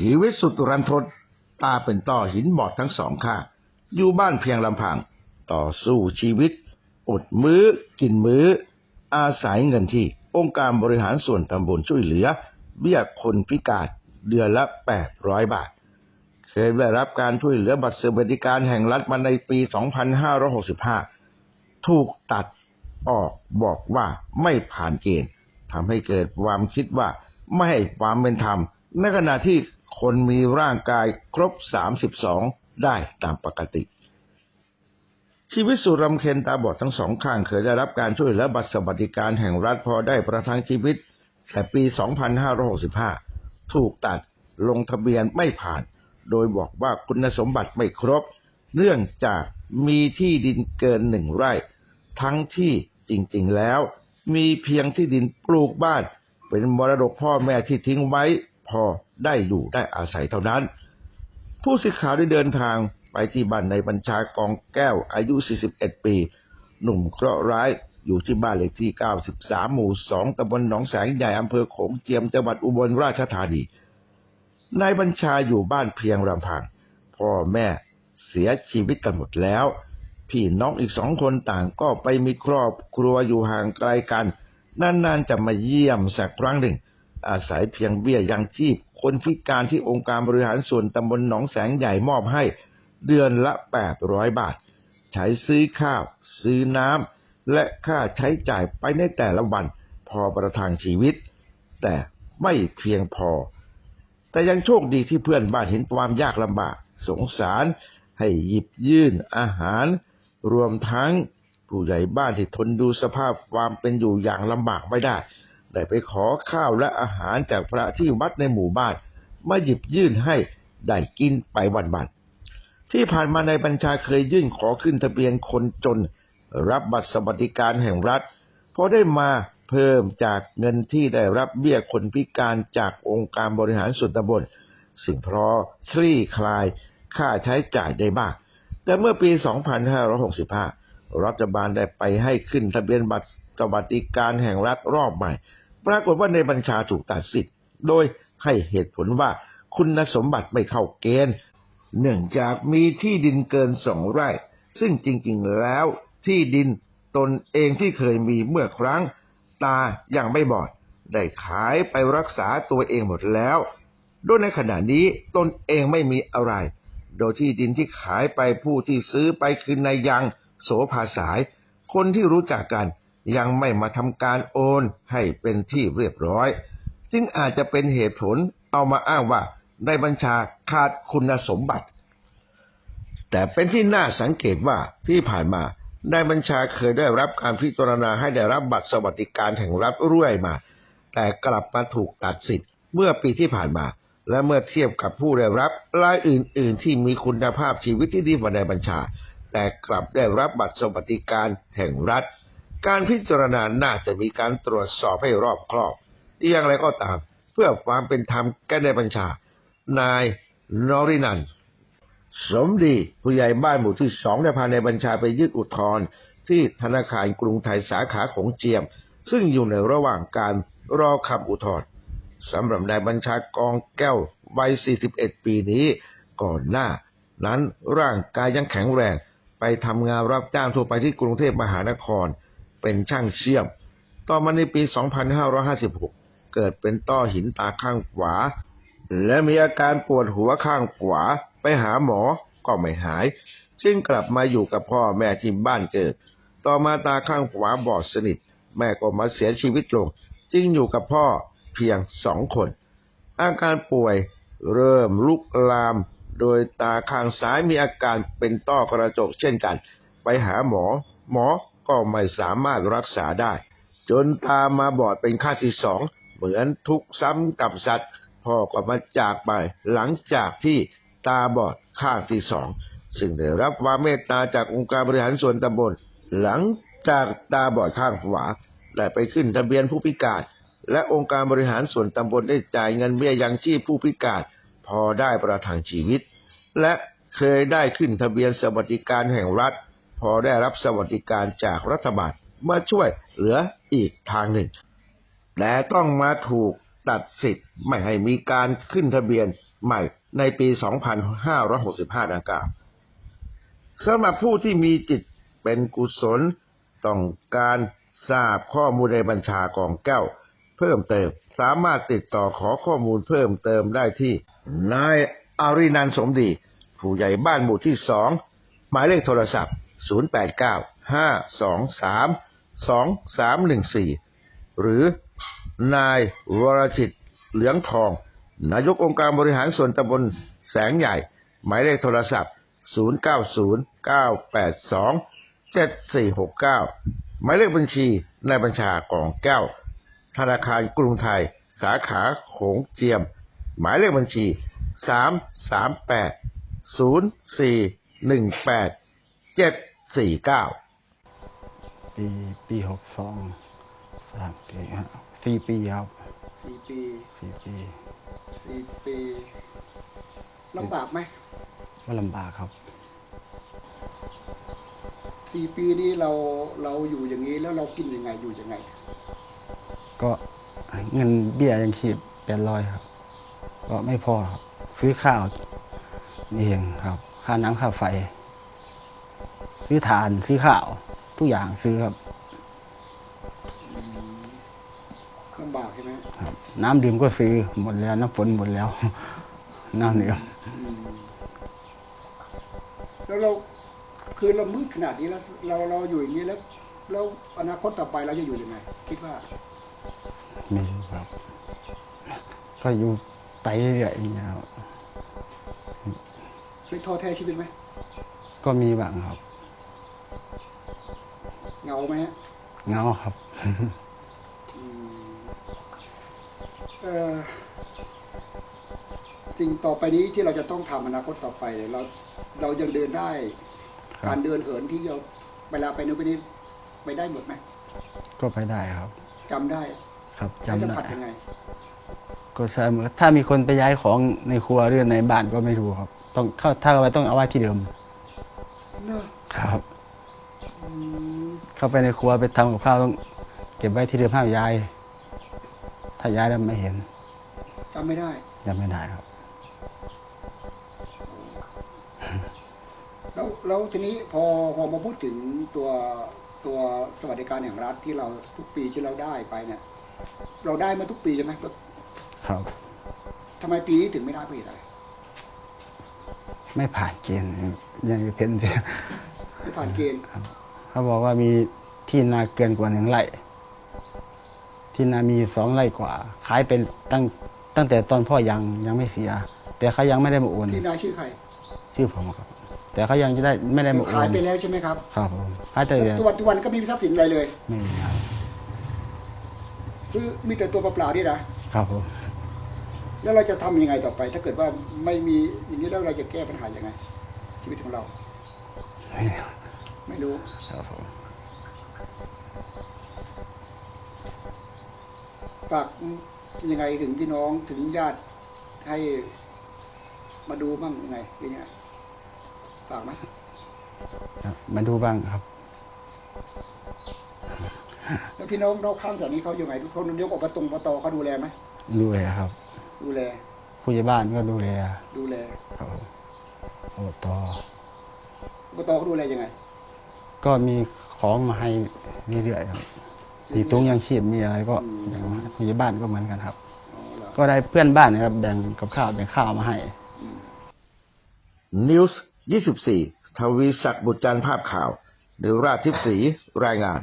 ชีวิตสุดรันทดตาเป็นต้อหินบอดทั้งสองข้างอยู่บ้านเพียงลำพัง ต่อสู้ชีวิต อดมื้อ กินมื้อ อาศัยเงินที่ องค์การบริหารส่วนตำบลช่วยเหลือ เบี้ยคนพิการเดือนละ800บาท เคยได้รับการช่วยเหลือบัตรสวัสดิการแห่งรัฐมาในปี 2565 ถูกตัดออกบอกว่าไม่ผ่านเกณฑ์ทำให้เกิดความคิดว่าไม่ให้ความเป็นธรรมในขณะที่ คนมีร่างกายครบ 32 ได้ตามปกติ ชีวิตสุรำเคนตาบอดทั้งสองข้างเคยได้รับการช่วยเหลือบัตรสวัสดิการแห่งรัฐพอได้ประทังชีวิต แต่ปี 2565 ถูกตัดลงทะเบียนไม่ผ่าน โดยบอกว่าคุณสมบัติไม่ครบ เนื่องจากมีที่ดินเกินหนึ่งไร่ ทั้งที่จริงๆแล้ว มีเพียงที่ดินปลูกบ้าน เป็นมรดกพ่อแม่ที่ทิ้งไว้ พอได้อยู่ได้อาศัยเท่านั้น ผู้สื่อข่าวได้เดินทางไปที่บ้านในบัญชากองแก้วอายุ 41 ปี หนุ่มเคราะห์ร้ายอยู่ที่บ้านเลขที่ 93 หมู่ 2ตำบลหนองแสงใหญ่อำเภอโขงเจียมจังหวัดอุบลราชธานี นายบัญชาอยู่บ้านเพียงลำพัง พ่อแม่เสียชีวิตกันหมดแล้ว พี่น้องอีกสองคนต่างก็ไปมีครอบครัวอยู่ห่างไกลกัน นานๆจะมาเยี่ยมสักครั้งหนึ่ง อาศัยเพียงเบี้ยยังชีพ คนพิการที่องค์การบริหารส่วนตำบลหนองแสงใหญ่มอบให้เดือนละ 800 บาท ใช้ซื้อข้าว ซื้อน้ำ และค่าใช้จ่ายไปในแต่ละวันพอประทังชีวิต แต่ไม่เพียงพอ แต่ยังโชคดีที่เพื่อนบ้านเห็นความยากลำบาก สงสารให้หยิบยื่นอาหาร รวมทั้งผู้ใหญ่บ้านที่ทนดูสภาพความเป็นอยู่อย่างลำบากไม่ได้ ได้ไปขอข้าวและอาหารจากพระที่วัดในหมู่บ้านมาหยิบยื่นให้ได้กินไปวันๆที่ผ่านมาในบัญชาเคยยื่นขอขึ้นทะเบียนคนจน รับบัตรสวัสดิการแห่งรัฐพอได้มาเพิ่มจากเงินที่ได้รับเบี้ยคนพิการจากองค์การบริหารส่วนตำบลสิ่งเพราะคลี่คลายค่าใช้จ่ายได้บ้างแต่เมื่อปี 2565 รัฐบาลได้ไปให้ขึ้นทะเบียนบัตรสวัสดิการแห่งรัฐรอบใหม่ ปรากฏว่าในบัญชาถูกตัดสิทธิ์ โดยให้เหตุผลว่าคุณสมบัติไม่เข้าเกณฑ์ เนื่องจากมีที่ดินเกินสองไร่ ซึ่งจริงๆแล้วที่ดินตนเองที่เคยมีเมื่อครั้ง ตายังไม่บอด ได้ขายไปรักษาตัวเองหมดแล้ว โดยในขณะนี้ตนเองไม่มีอะไร โดยที่ดินที่ขายไปผู้ที่ซื้อไปคือนายยังโสภาสาย คนที่รู้จักกัน ยังไม่มาทำการโอนให้เป็นที่เรียบร้อย จึงอาจจะเป็นเหตุผลเอามาอ้างว่าในบัญชาขาดคุณสมบัติ แต่เป็นที่น่าสังเกตว่าที่ผ่านมาได้บัญชาเคยได้รับการพิจารณาให้ได้รับบัตรสวัสดิการแห่งรัฐเรื่อยมา แต่กลับมาถูกตัดสิทธิ์เมื่อปีที่ผ่านมา และเมื่อเทียบกับผู้ได้รับรายอื่น ๆ ที่มีคุณภาพชีวิตที่ดีกว่าในบัญชา แต่กลับได้รับบัตรสวัสดิการแห่งรัฐ การพิจารณาน่าจะมีการตรวจสอบให้รอบครอบอย่างไรก็ตาม เพื่อความเป็นธรรมแก่ในบัญชา นายนรินัน สมดีผู้ใหญ่บ้านหมู่ที่สองได้พาในบัญชาไปยื่นอุทธรณ์ที่ธนาคารกรุงไทยสาขาของเจียม ซึ่งอยู่ในระหว่างการรอคำอุทธรณ์สำหรับนายบัญชากองแก้ววัย 41 ปีนี้ ก่อนหน้า นั้นร่างกายยังแข็งแรงไปทำงานรับจ้างทั่วไปที่กรุงเทพมหานคร เป็นช่างเชื่อม ต่อมาในปี 2556 เกิดเป็นต้อหินตาข้างขวา และมีอาการปวดหัวข้างขวาไปหาหมอก็ไม่หายจึงกลับมาอยู่กับพ่อแม่ที่บ้านเกิด ต่อมาตาข้างขวาบอดสนิท แม่ก็มาเสียชีวิตลง จึงอยู่กับพ่อเพียงสองคน อาการป่วยเริ่มลุกลาม โดยตาข้างซ้ายมีอาการเป็นต้อกระจกเช่นกัน ไปหาหมอ หมอ ก็ไม่สามารถรักษาได้ จนตามาบอดเป็นขั้นที่สองเหมือนทุกซ้ำกับสัตว์ พ่อก็มาจากไปหลังจากที่ตาบอดข้างที่สอง ซึ่งได้รับความเมตตาจากองค์การบริหารส่วนตำบล หลังจากตาบอดข้างขวาได้ไปขึ้นทะเบียนผู้พิการ และองค์การบริหารส่วนตำบลได้จ่ายเงินเบี้ยยังชีพผู้พิการ พอได้ประทังชีวิต และเคยได้ขึ้นทะเบียนสวัสดิการแห่งรัฐ พอได้รับสวัสดิการจากรัฐบาลมาช่วยเหลืออีกทางหนึ่ง แต่ต้องมาถูกตัดสิทธิ์ไม่ให้มีการขึ้นทะเบียนใหม่ในปี 2565 ดังกล่าวสำหรับผู้ที่มีจิตเป็นกุศลต้องการทราบข้อมูลในบัญชากองแก้ว เพิ่มเติมสามารถติดต่อขอข้อมูลเพิ่มเติมได้ที่นายอารินันท์สมดี ผู้ใหญ่บ้านหมู่ที่สองหมายเลขโทรศัพท์ 0895232314 หรือนายวรชิตเหลืองทอง นายกองค์การบริหารส่วนตำบลแสงใหญ่ หมายเลขโทรศัพท์ 0909827469 หมายเลขบัญชีนายบัญชากองแก้ว ธนาคารกรุงไทย สาขาโขงเจียม หมายเลขบัญชี 338-0418-749ปีปีหกสองสามปีฮะสี่ปีครับสี่ปีสี่ปีสี่ปีลำบากไหมว่าลำบากครับสี่ปีนี้เราเราอยู่อย่างนี้แล้วเรากินยังไงอยู่ยังไง ก็เงินเบี้ยยังชีพแปดร้อยครับ ก็ไม่พอครับ ซื้อข้าวนี่เองครับ ค่าน้ำค่าไฟ ซื้อถ่านซื้อข้าวทุกอย่างซื้อครับลำบากใช่ไหมครับ น้ำดื่มก็ซื้อหมดแล้วน้ำฝนหมดแล้ว น้ำดื่มอืมแล้วเราคือเรามืดขนาดนี้แล้วเราเราอยู่อย่างนี้แล้วแล้วอนาคตต่อไปเราจะอยู่ยังไงคิดว่าไม่รู้ครับ ก็อยู่ไปเรื่อยๆอย่างเงี้ยครับไม่ท้อแท้ชีวิตไหมก็มีบ้างครับ เหงาไหมฮะเหงาครับอืมเอ่อสิ่งต่อไปนี้ที่เราจะต้องทำอนาคตต่อไปเนี่ยเราเรายังเดินได้ ครับการเดินเหินที่เราเวลาไปนู้นไปนี้ไปได้หมดไหมก็ไปได้ครับ จำได้ครับใช้จำสัมได้ผัสยังไง ก็ใช่เหมือนถ้ามีคนไปย้ายของในครัวหรือในบ้านก็ไม่รู้ครับ ต้องเข้าถ้าเอาไว้ต้องเอาไว้ที่เดิมเนอะครับ อืม เข้าไปในครัวไปทำกับข้าวต้องเก็บไว้ที่เดิมห้ามย้าย ถ้าย้ายแล้วไม่เห็นจำไม่ได้ยังไม่ได้ครับ แล้วแล้วทีนี้พอพอมาพูดถึงตัวตัวสวัสดิการแห่งรัฐที่เราทุกปีที่เราได้ไปเนี่ย เราได้มาทุกปีใช่ไหมครับทำไมปีนี้ถึงไม่ได้เพราะเหตุอะไรไม่ผ่านเกณฑ์ยังเพ้นไม่ผ่านเกณฑ์ เขาบอกว่ามีที่นาเกินกว่าหนึ่งไร่ ที่นามีสองไร่กว่า ขายเป็นตั้งตั้งแต่ตอนพ่อยังยังไม่เสีย แต่เขายังไม่ได้มาโอนที่นายชื่อใคร ชื่อผมครับ แต่เขายังจะได้ไม่ได้มาโอขายนไปแล้วใช่ไหมครับ ครับผมขายแต่ทุกวันทุกวันก็ไมมีทรัพย์สินอะไรเลย ไม่มีครับคือมีแต่ตัวเปล่าๆนี่นะครับผมแล้วเราจะทำยังไงต่อไป ถ้าเกิดว่าไม่มีอย่างนี้แล้วเราจะแก้ปัญหายังไง ชีวิตของเรา ไม่มีไม่รู้ครับผมฝากยังไงถึงพี่น้องถึงญาติให้มาดูบ้างยังไงยังไงฝากไหมครับมาดูบ้างครับ แล้วพี่น้องนอกข้างแถวนี้เขาอยู่ไหนเขายกอบตงอบตเขาดูแลไหมดูแลครับ ดูแล ผู้ใหญ่บ้านก็ดูแล ดูแลครับผมโอ้ตออบตเขาดูแลยังไง ก็มีของมาให้เรื่อยๆครับมีตุ้งยังชีพมีอะไรก็แบ่งมาให้ผู้ใหญ่บ้านก็เหมือนกันครับอ๋อเหรอก็ได้เพื่อนบ้านนะครับแบ่งกับข้าวแบ่งข้าวมาให้ นิวส์24 ทวีศักดิ์บุตรจันทร์ภาพข่าวหรือราชทิพย์ศรีรายงาน